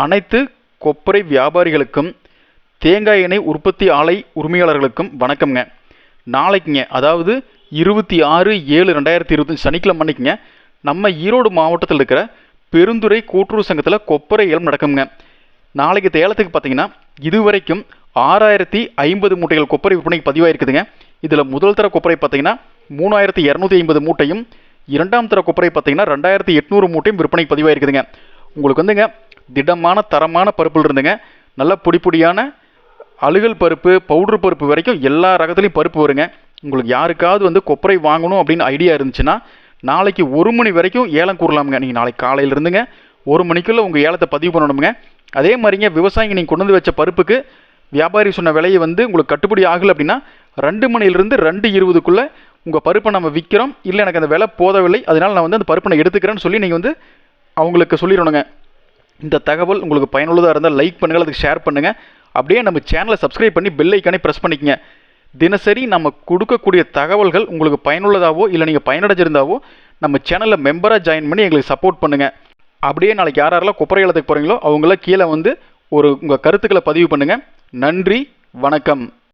அனைத்து கொப்பரை வியாபாரிகளுக்கும் தேங்காய் எண்ணெய் உற்பத்தி ஆலை உரிமையாளர்களுக்கும் வணக்கம்ங்க. நாளைக்குங்க அதாவது இருபத்தி ஆறு ஏழு ரெண்டாயிரத்தி இருபத்தஞ்சி சனிக்கிழமை அன்னைக்குங்க நம்ம ஈரோடு மாவட்டத்தில் இருக்கிற பெருந்துறை கூட்டுறவு சங்கத்தில் கொப்பரை ஏலம் நடக்குங்க நாளைக்கு தேலத்துக்கு பார்த்தீங்கன்னா இதுவரைக்கும் ஆறாயிரத்தி ஐம்பது மூட்டைகள் கொப்பரை விற்பனைக்கு பதிவாயிருக்குதுங்க. இதில் முதல் தர கொப்பரை பார்த்தீங்கன்னா மூணாயிரத்தி இரநூத்தி ஐம்பது மூட்டையும் இரண்டாம் தர கொப்பரை பார்த்தீங்கன்னா ரெண்டாயிரத்தி எட்நூறு மூட்டையும் விற்பனைக்கு பதிவாயிருக்குதுங்க. உங்களுக்கு வந்துங்க திடமான தரமான பருப்பில் இருந்துங்க. நல்ல பொடி பொடியான அழுகல் பருப்பு பவுடர் பருப்பு வரைக்கும் எல்லா ரகத்துலையும் பருப்பு வருங்க. உங்களுக்கு யாருக்காவது வந்து கொப்பரை வாங்கணும் அப்படின்னு ஐடியா இருந்துச்சுன்னா நாளைக்கு ஒரு மணி வரைக்கும் ஏலம் கூறலாமுங்க. நீங்கள் நாளைக்கு காலையில இருந்துங்க ஒரு மணிக்குள்ளே உங்கள் ஏலத்தை பதிவு பண்ணணுங்க அதே மாதிரிங்க விவசாயிங்க நீங்கள் கொண்டு வந்து வச்ச பருப்புக்கு வியாபாரி சொன்ன விலையை வந்து உங்களுக்கு கட்டுப்படி ஆகலை அப்படின்னா ரெண்டு மணிலிருந்து ரெண்டு இருபதுக்குள்ளே உங்கள் பருப்பை நம்ம விற்கிறோம் இல்லை எனக்கு அந்த விலை போதவில்லை அதனால் நான் வந்து அந்த பருப்பை நான் எடுத்துக்கிறேன்னு சொல்லி நீங்கள் வந்து அவங்களுக்கு சொல்லிடணுங்க. இந்த தகவல் உங்களுக்கு பயனுள்ளதாக இருந்தால் லைக் பண்ணுங்கள் அதுக்கு ஷேர் பண்ணுங்கள் அப்படியே நம்ம சேனலை சப்ஸ்கிரைப் பண்ணி பெல் ஐக்கானே ப்ரெஸ் பண்ணிக்கங்க. தினசரி நம்ம கொடுக்கக்கூடிய தகவல்கள் உங்களுக்கு பயனுள்ளதாகவோ இல்லை நீங்கள் பயனடைஞ்சிருந்தாவோ நம்ம சேனலில் மெம்பராக ஜாயின் பண்ணி எங்களுக்கு சப்போர்ட் பண்ணுங்கள் அப்படியே நாளைக்கு யார் யாரெல்லாம் குப்பரை ஏலத்துக்கு போகிறீங்களோ அவங்களாம் கீழே வந்து ஒரு உங்கள் கருத்துக்களை பதிவு பண்ணுங்கள் நன்றி வணக்கம்.